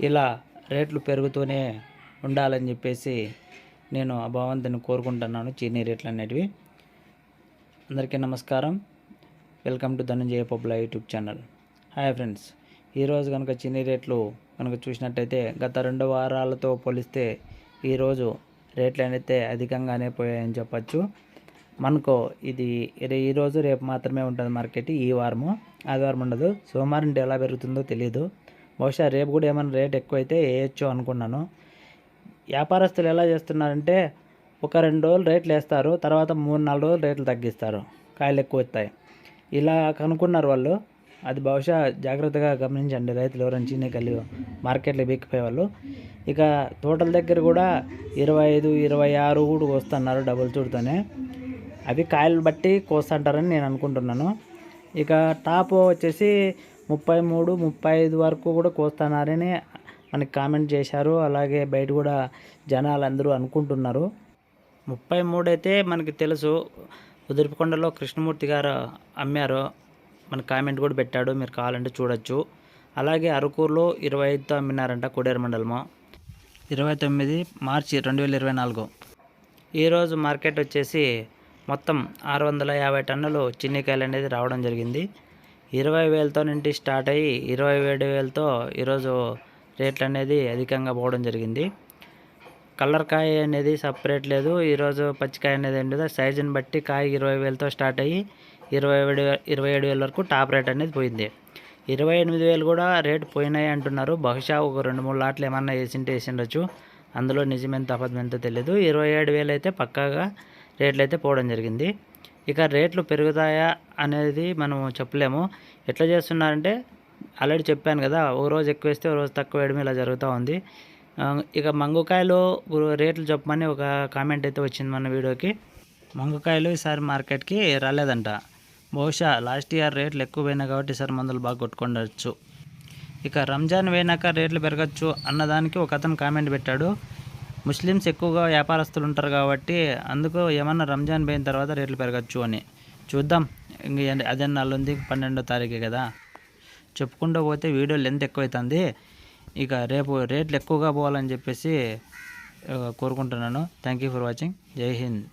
ఇలా రేట్లు పెరుగుతూనే ఉండాలని చెప్పేసి నేను ఆ భగవంతుని కోరుకుంటున్నాను. చీనీ రేట్లు అనేటివి. అందరికీ నమస్కారం. Welcome to Dhananjaya Pabla YouTube channel. Hi friends. ఈరోజు కనుక చీనీ రేట్లు కనుక చూసినట్టయితే గత రెండు వారాలతో పోలిస్తే ఈరోజు రేట్లు అయితే అధికంగానే పోయాయని చెప్పచ్చు. మనకు ఇది ఈరోజు రేపు మాత్రమే ఉంటుంది మార్కెట్. ఈ వారము ఆదివారం ఉండదు. సోమవారం నుండి ఎలా పెరుగుతుందో తెలియదు బహుశా రేపు కూడా ఏమైనా రేట్ ఎక్కువైతే వేయచ్చు అనుకున్నాను. వ్యాపారస్తులు ఎలా చేస్తున్నారంటే ఒక రెండు రోజులు రేట్లు వేస్తారు తర్వాత మూడు నాలుగు రోజులు రేట్లు తగ్గిస్తారు కాయలు ఎక్కువ వస్తాయి. ఇలా కనుక్కున్నారు వాళ్ళు. అది బహుశా జాగ్రత్తగా గమనించండి రైతులు ఎవరైనా చిన్న మార్కెట్లో బీక్కిపోయే వాళ్ళు. ఇక తోటల దగ్గర కూడా ఇరవై ఐదు ఇరవై ఆరు కూడా వస్తున్నారు డబుల్ చూడుతోనే. అవి కాయలు బట్టి కోస్తుంటారని నేను అనుకుంటున్నాను. ఇక టాప్ వచ్చేసి ముప్పై మూడు ముప్పై ఐదు వరకు కూడా కోస్తున్నారని మనకి కామెంట్ చేశారు. అలాగే బయట కూడా జనాలు అందరూ అనుకుంటున్నారు. ముప్పై మూడు అయితే మనకి తెలుసు. ఉదిరిపకొండలో కృష్ణమూర్తి గారు అమ్మారు. మన కామెంట్ కూడా పెట్టాడు. మీరు కావాలంటే చూడొచ్చు. అలాగే అరకూరులో ఇరవై ఐదుతో అమ్మినారంట కోడేరు మండలము. ఇరవై తొమ్మిది మార్చి రెండు వేల ఇరవై నాలుగు. ఈరోజు మార్కెట్ వచ్చేసి మొత్తం ఆరు వందల యాభై టన్నులు చిన్నికాయలు అనేది రావడం జరిగింది. ఇరవై వేలతో నుండి స్టార్ట్ అయ్యి ఇరవై ఏడు వేలతో ఈరోజు రేట్లు అనేది అధికంగా పోవడం జరిగింది. కలర్ కాయ అనేది సపరేట్ లేదు. ఈరోజు పచ్చికాయ అనేది ఉండదు సైజుని బట్టి కాయ ఇరవై వేలతో స్టార్ట్ అయ్యి ఇరవై ఏడు ఇరవై ఏడు వేల వరకు టాప్ రేట్ అనేది పోయింది. ఇరవై ఎనిమిది వేలు కూడా రేట్ పోయినాయి అంటున్నారు. బహుశా ఒక రెండు మూడు లాట్లు ఏమన్నా వేసింటే వేసిండొచ్చు. అందులో నిజమెంత అబద్ధమెంతో తెలియదు ఇరవై ఏడు వేలు అయితే పక్కాగా రేట్లు అయితే పోవడం జరిగింది. ఇక రేట్లు పెరుగుతాయా అనేది మనం చెప్పలేము. ఎట్లా చేస్తున్నారంటే ఆల్రెడీ చెప్పాను కదా ఓ రోజు ఎక్కువ వేస్తే ఓ రోజు తక్కువ వేయడం ఇలా జరుగుతూ ఉంది. ఇక మంగుకాయలు రేట్లు చెప్పమని ఒక కామెంట్ అయితే వచ్చింది మన వీడియోకి. మంగుకాయలు ఈసారి మార్కెట్కి రాలేదంట. బహుశా లాస్ట్ ఇయర్ రేట్లు ఎక్కువ పోయినాయి కాబట్టి ఈసారి మందులు బాగా కొట్టుకుండొచ్చు ఇక రంజాన్ పోయినాక రేట్లు పెరగచ్చు అన్నదానికి ఒక అతను కామెంట్ పెట్టాడు. ముస్లిమ్స్ ఎక్కువగా వ్యాపారస్తులు ఉంటారు కాబట్టి అందుకు ఏమన్నా రంజాన్ పోయిన తర్వాత రేట్లు పెరగచ్చు అని. చూద్దాం. ఇంక అదే నల్లుంది పన్నెండో తారీఖే కదా. చెప్పుకుంటూ పోతే వీడియో లెంత్ ఎక్కువైతుంది. ఇక రేపు రేట్లు ఎక్కువగా పోవాలని చెప్పేసి కోరుకుంటున్నాను. Thank you for watching. Jai Hind.